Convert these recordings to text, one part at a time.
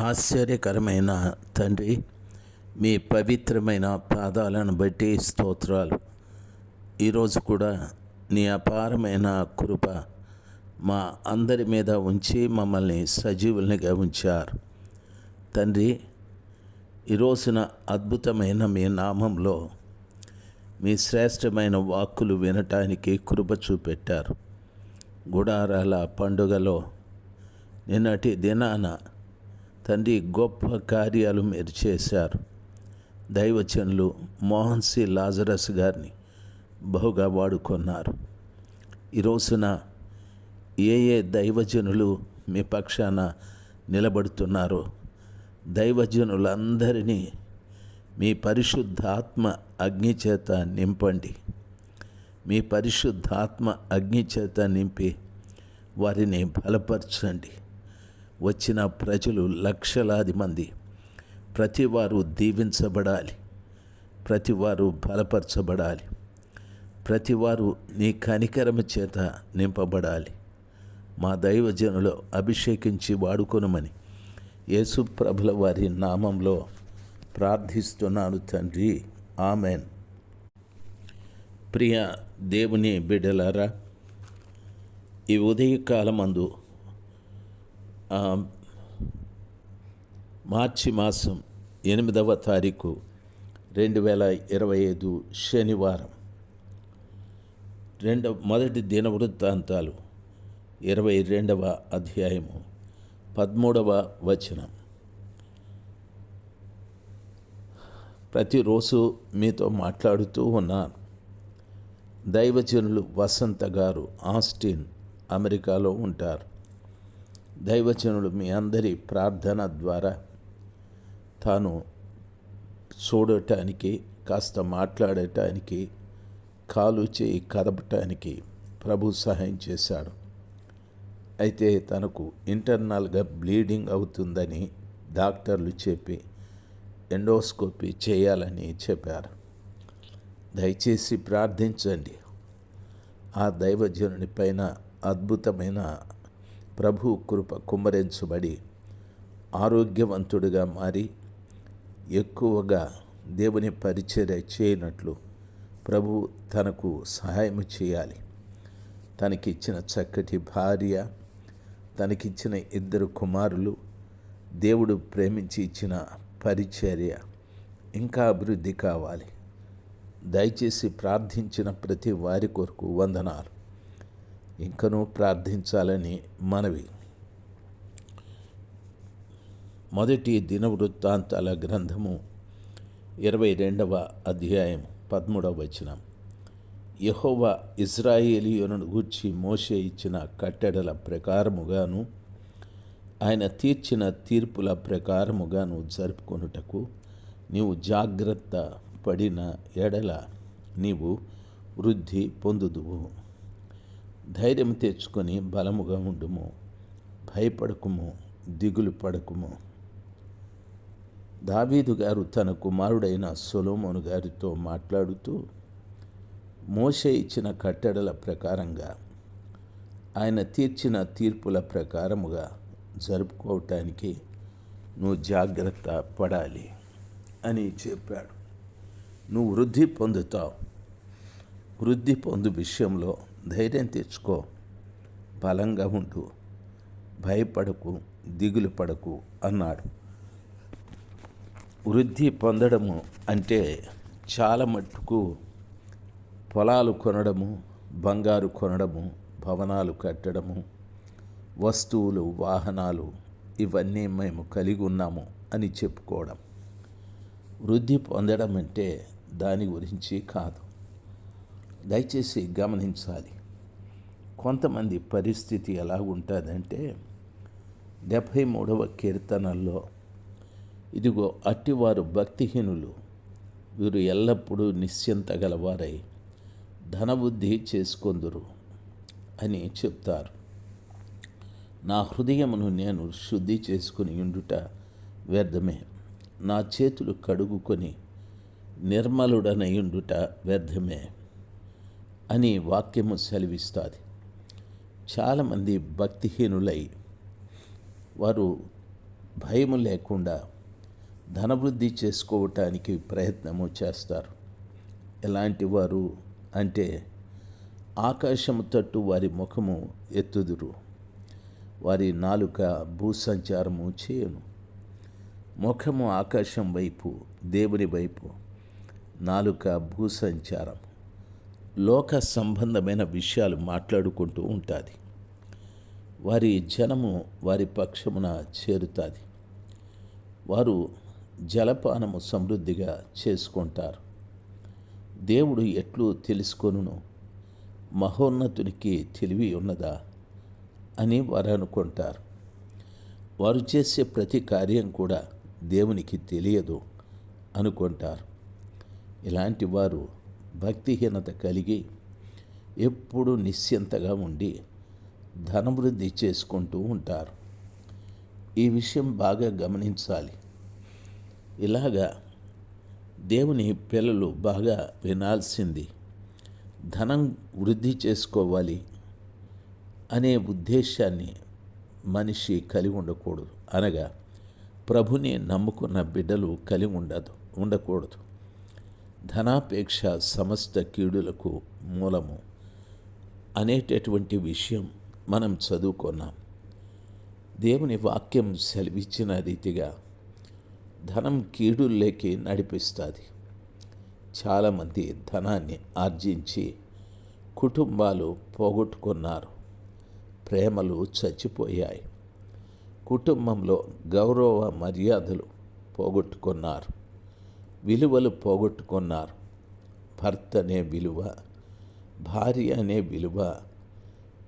ఆశ్చర్యకరమైన తండ్రి మీ పవిత్రమైన పాదాలను బట్టి స్తోత్రాలు. ఈరోజు కూడా నీ అపారమైన కృప మా అందరి మీద ఉంచి మమ్మల్ని సజీవులనిగా ఉంచారు. తండ్రి ఈ రోజున అద్భుతమైన మీ నామంలో మీ శ్రేష్టమైన వాక్కులు వినటానికి కృప చూపెట్టారు. గుడారాల పండుగలో నిన్నటి దినాన తండ్రి గొప్ప కార్యాలు మీరు చేశారు. దైవచనులు మోహన్ సి లాజరస్ గారిని బహుగా వాడుకున్నారు. ఈ రోజున ఏ ఏ దైవజనులు మీ పక్షాన నిలబడుతున్నారో దైవజనులందరినీ మీ పరిశుద్ధాత్మ అగ్ని చేత నింపండి. మీ పరిశుద్ధాత్మ అగ్ని చేత నింపి వారిని బలపరచండి. వచ్చిన ప్రజలు లక్షలాది మంది. ప్రతివారు దీవించబడాలి. ప్రతివారు బలపరచబడాలి. ప్రతివారు నీ కనికరమ చేత నింపబడాలి. మా దైవజనులు అభిషేకించి వాడుకొనమని యేసు ప్రభుల వారి నామంలో ప్రార్థిస్తున్నాను తండ్రి. ఆమెన్. ప్రియ దేవుని బిడ్డలారా ఈ ఉదయకాలమందు మార్చి మాసం ఎనిమిదవ తారీఖు రెండు వేల ఇరవై ఐదు శనివారం. రెండవ మొదటి దిన వృత్తాంతాలు ఇరవై రెండవ అధ్యాయము పదమూడవ వచనం. ప్రతిరోజు మీతో మాట్లాడుతూ ఉన్నాను. దైవజనులు వసంత గారు ఆస్టిన్ అమెరికాలో ఉంటారు. దైవజనుడు మీ అందరి ప్రార్థన ద్వారా తాను చూడటానికి కాస్త మాట్లాడటానికి కాలు చేయి కదపటానికి ప్రభు సహాయం చేశాడు. అయితే తనకు ఇంటర్నల్గా బ్లీడింగ్ అవుతుందని డాక్టర్లు చెప్పి ఎండోస్కోపీ చేయాలని చెప్పారు. దయచేసి ప్రార్థించండి. ఆ దైవజనుని పైన అద్భుతమైన ప్రభు కృప కుమ్మరించబడి ఆరోగ్యవంతుడిగా మారి ఎక్కువగా దేవుని పరిచర్య చేయనట్లు ప్రభు తనకు సహాయం చేయాలి. తనకిచ్చిన చక్కటి భార్య తనకిచ్చిన ఇద్దరు కుమారులు దేవుడు ప్రేమించి ఇచ్చిన పరిచర్య ఇంకా అభివృద్ధి కావాలి. దయచేసి ప్రార్థించిన ప్రతి వారి కొరకు వందనాలు. ఇంకనూ ప్రార్థించాలని మనవి. మొదటి దినవృత్తాంతాల గ్రంథము ఇరవై రెండవ అధ్యాయం పదమూడవ వచనం. యహోవ ఇజ్రాయేలీయులను గూర్చి మోసే ఇచ్చిన కట్టడల ప్రకారముగాను ఆయన తీర్చిన తీర్పుల ప్రకారముగాను జరుపుకొనుటకు నీవు జాగ్రత్త పడిన ఎడల నీవు వృద్ధి పొందుదువు. ధైర్యం తెచ్చుకొని బలముగా ఉండుము. భయపడకుము దిగులు పడకుము. దావీదు గారు తన కుమారుడైన సొలోమోను గారితో మాట్లాడుతూ మోషే ఇచ్చిన కట్టడల ప్రకారంగా ఆయన తీర్చిన తీర్పుల ప్రకారముగా జరుపుకోవటానికి నువ్వు జాగ్రత్త పడాలి అని చెప్పాడు. నువ్వు వృద్ధి పొందుతావు. వృద్ధి పొందు విషయంలో ధైర్యం తెచ్చుకో. బలంగా ఉండు. భయపడకు. దిగులు పడకు అన్నాడు. వృద్ధి పొందడము అంటే చాలా మట్టుకు పొలాలు కొనడము బంగారు కొనడము భవనాలు కట్టడము వస్తువులు వాహనాలు ఇవన్నీ మేము కలిగి ఉన్నాము అని చెప్పుకోవడం. వృద్ధి పొందడం అంటే దాని గురించి కాదు. దయచేసి గమనించాలి. కొంతమంది పరిస్థితి ఎలా ఉంటుందంటే డెబ్భై మూడవ కీర్తనల్లో ఇదిగో అట్టివారు భక్తిహీనులు వీరు ఎల్లప్పుడూ నిశ్చింత గలవారై ధనబుద్ధి చేసుకొందురు అని చెప్తారు. నా హృదయమును నేను శుద్ధి చేసుకుని ఉండుట వ్యర్థమే. నా చేతులు కడుగుకొని నిర్మలుడనయుండుట వ్యర్థమే. అని వాక్యము సెలవిస్తుంది. చాలామంది భక్తిహీనులై వారు భయం లేకుండా ధనవృద్ధి చేసుకోవటానికి ప్రయత్నము చేస్తారు. ఎలాంటి వారు అంటే ఆకాశము తట్టు వారి ముఖము ఎత్తుదురు. వారి నాలుక భూసంచారము చేయను. ముఖము ఆకాశం వైపు దేవుని వైపు నాలుక భూసంచారం లోక సంబంధమైన విషయాలు మాట్లాడుకుంటూ ఉంటుంది. వారి జనము వారి పక్షమున చేరుతుంది. వారు జలపానము సమృద్ధిగా చేసుకుంటారు. దేవుడు ఎట్లు తెలుసుకొనును? మహోన్నతునికి తెలివి ఉన్నదా? అని వారు అనుకుంటారు. వారు చేసే ప్రతి కార్యం కూడా దేవునికి తెలియదు అనుకుంటారు. ఇలాంటి వారు భక్తిహీనత కలిగి ఎప్పుడు నిశ్చింతగా ఉండి ధనవృద్ధి చేసుకుంటూ ఉంటారు. ఈ విషయం బాగా గమనించాలి. ఇలాగా దేవుని పిల్లలు బాగా వినాల్సింది ధనం వృద్ధి చేసుకోవాలి అనే ఉద్దేశాన్ని మనిషి కలిగి ఉండకూడదు అనగా ప్రభుని నమ్ముకున్న బిడ్డలు కలిగి ఉండదు ఉండకూడదు. ధనాపేక్ష సమస్త కీడులకు మూలము అనేటటువంటి విషయం మనం చదువుకున్నాం. దేవుని వాక్యం సెలవిచ్చిన రీతిగా ధనం కీడుల్లోకి నడిపిస్తుంది. చాలామంది ధనాన్ని ఆర్జించి కుటుంబాలు పోగొట్టుకున్నారు. ప్రేమలు చచ్చిపోయాయి. కుటుంబంలో గౌరవ మర్యాదలు పోగొట్టుకున్నారు. విలువలు పోగొట్టుకున్నారు. భర్త అనే విలువ భార్య అనే విలువ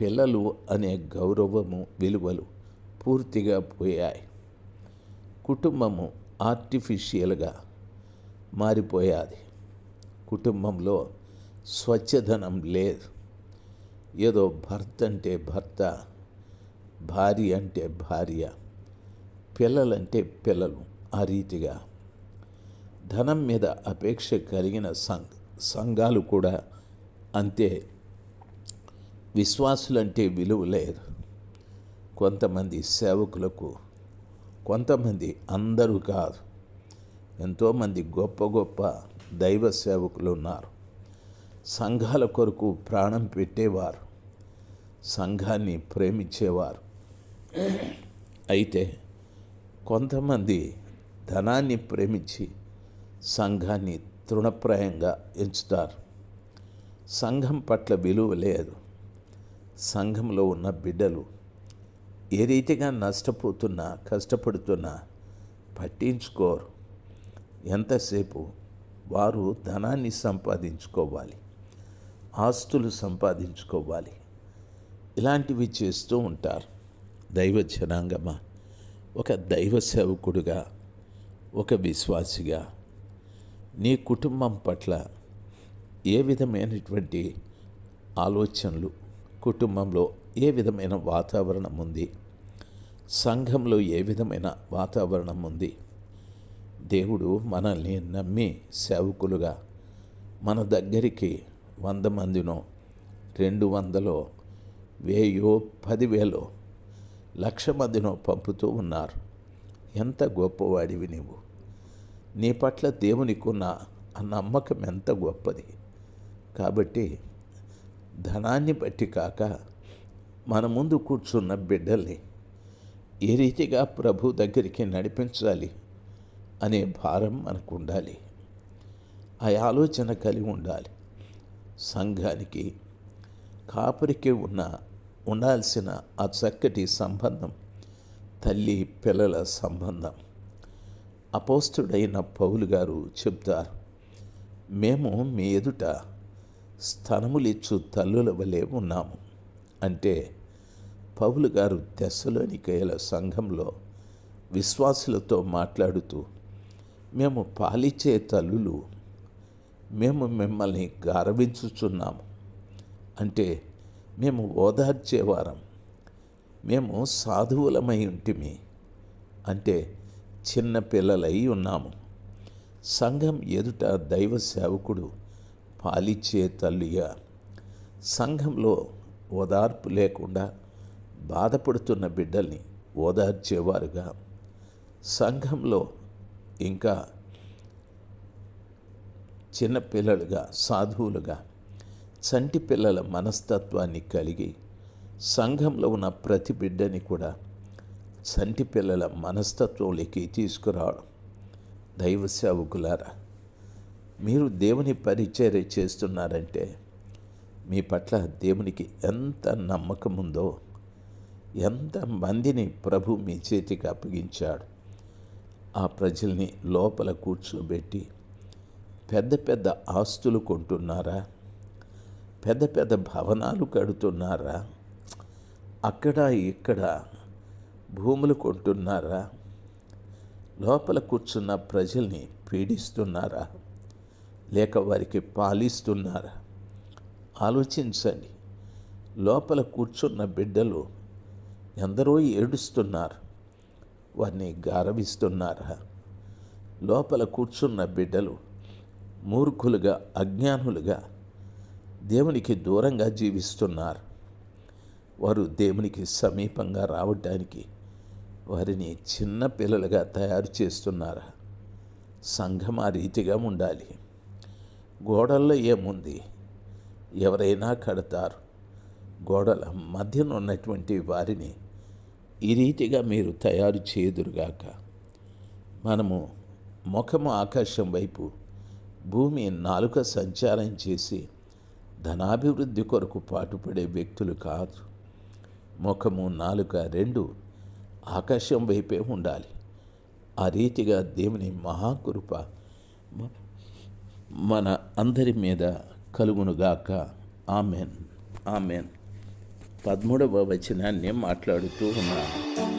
పిల్లలు అనే గౌరవము విలువలు పూర్తిగా పోయాయి. కుటుంబము ఆర్టిఫిషియల్గా మారిపోయాది. కుటుంబంలో స్వచ్ఛధనం లేదు. ఏదో భర్త అంటే భర్త భార్య అంటే భార్య పిల్లలంటే పిల్లలు ఆ రీతిగా. ధనం మీద అపేక్ష కలిగిన సంఘ సంఘాలు కూడా అంతే విశ్వాసులంటే విలువ లేదు. కొంతమంది సేవకులకు కొంతమంది అందరూ కాదు. ఎంతోమంది గొప్ప గొప్ప దైవ సేవకులు ఉన్నారు. సంఘాల కొరకు ప్రాణం పెట్టేవారు. సంఘాన్ని ప్రేమించేవారు. అయితే కొంతమంది ధనాన్ని ప్రేమించి సంఘాన్ని తృణప్రాయంగా ఎంచుతారు. సంఘం పట్ల విలువ లేదు. సంఘంలో ఉన్న బిడ్డలు ఏ రీతిగా నష్టపోతున్నా కష్టపడుతున్నా పట్టించుకోరు. ఎంతసేపు వారు ధనాన్ని సంపాదించుకోవాలి ఆస్తులు సంపాదించుకోవాలి ఇలాంటివి చేస్తూ ఉంటారు. దైవ జనాంగమా? ఒక దైవ సేవకుడుగా ఒక విశ్వాసిగా నీ కుటుంబం పట్ల ఏ విధమైనటువంటి ఆలోచనలు కుటుంబంలో ఏ విధమైన వాతావరణం ఉంది సంఘంలో ఏ విధమైన వాతావరణం ఉంది దేవుడు మనల్ని నమ్మి సేవకులుగా మన దగ్గరికి వంద మందినో రెండు వందలో వేయో పదివేలో లక్ష మందినో పంపుతూ ఉన్నారు. ఎంత గొప్పవాడివి నీవు. నీ పట్ల దేవునికున్న ఆ నమ్మకం ఎంత గొప్పది? కాబట్టి ధనాన్ని బట్టి కాక మన ముందు కూర్చున్న బిడ్డల్ని ఏ రీతిగా ప్రభు దగ్గరికి నడిపించాలి అనే భారం మనకు ఉండాలి. ఆ ఆలోచన కలిగి ఉండాలి. సంఘానికి కాపరికి ఉన్న ఉండాల్సిన ఆ చక్కటి సంబంధం తల్లి పిల్లల సంబంధం. అపోస్తుడైన పౌలు గారు చెప్తారు మేము మీ ఎదుట స్థనములిచ్చు తల్లుల వలె ఉన్నాము. అంటే పౌలు గారు తెస్సలోనికయ్యల సంఘంలో విశ్వాసులతో మాట్లాడుతూ మేము పాలిచ్చే తల్లులు మేము మిమ్మల్ని గారవించుచున్నాము. అంటే మేము ఓదార్చేవారం మేము సాధువులమై ఉంటిమి. అంటే చిన్న పిల్లలై ఉన్నాము. సంఘం ఎదుట దైవ సేవకుడు పాలిచ్చే తల్లిగా సంఘంలో ఓదార్పు లేకుండా బాధపడుతున్న బిడ్డల్ని ఓదార్చేవారుగా. సంఘంలో ఇంకా చిన్న పిల్లలుగా సాధువులుగా చంటి పిల్లల మనస్తత్వాన్ని కలిగి సంఘంలో ఉన్న ప్రతి బిడ్డని కూడా చంటి పిల్లల మనస్తత్వంలోకి తీసుకురావడం. దైవ సేవకులారా మీరు దేవుని పరిచర్య చేస్తున్నారంటే మీ పట్ల దేవునికి ఎంత నమ్మకం ఉందో ఎంత మందిని ప్రభు మీ చేతికి అప్పగించాడు ఆ ప్రజల్ని లోపల కూర్చోబెట్టి పెద్ద పెద్ద ఆస్తులు కొంటున్నారా పెద్ద పెద్ద భవనాలు కడుతున్నారా అక్కడ ఇక్కడ భూములు కొంటున్నారా? లోపల కూర్చున్న ప్రజల్ని పీడిస్తున్నారా? లేక వారికి పాలిస్తున్నారా? ఆలోచించండి. లోపల కూర్చున్న బిడ్డలు ఎందరో ఏడుస్తున్నారు. వారిని గారవిస్తున్నారా? లోపల కూర్చున్న బిడ్డలు మూర్ఖులుగా అజ్ఞానులుగా దేవునికి దూరంగా జీవిస్తున్నారు. వారు దేవునికి సమీపంగా రావటానికి వారిని చిన్న పిల్లలుగా తయారు చేస్తున్నారా. సంఘం ఆ రీతిగా ఉండాలి. గోడల్లో ఏముంది? ఎవరైనా కడతారు. గోడల మధ్యన ఉన్నటువంటి వారిని ఈ రీతిగా మీరు తయారు చేదురుగాక మనము ముఖము ఆకాశం వైపు భూమి నాలుక సంచారం చేసి ధనాభివృద్ధి కొరకు పాటుపడే వ్యక్తులు కాదు. ముఖము నాలుక రెండు ఆకాశం వైపే ఉండాలి. ఆ రీతిగా దేవుని మహాకృప మన అందరి మీద కలుగునుగాక ఆమెన్. ఆమెన్. పదమూడవ వచనాన్ని మాట్లాడుతూ ఉన్నాను.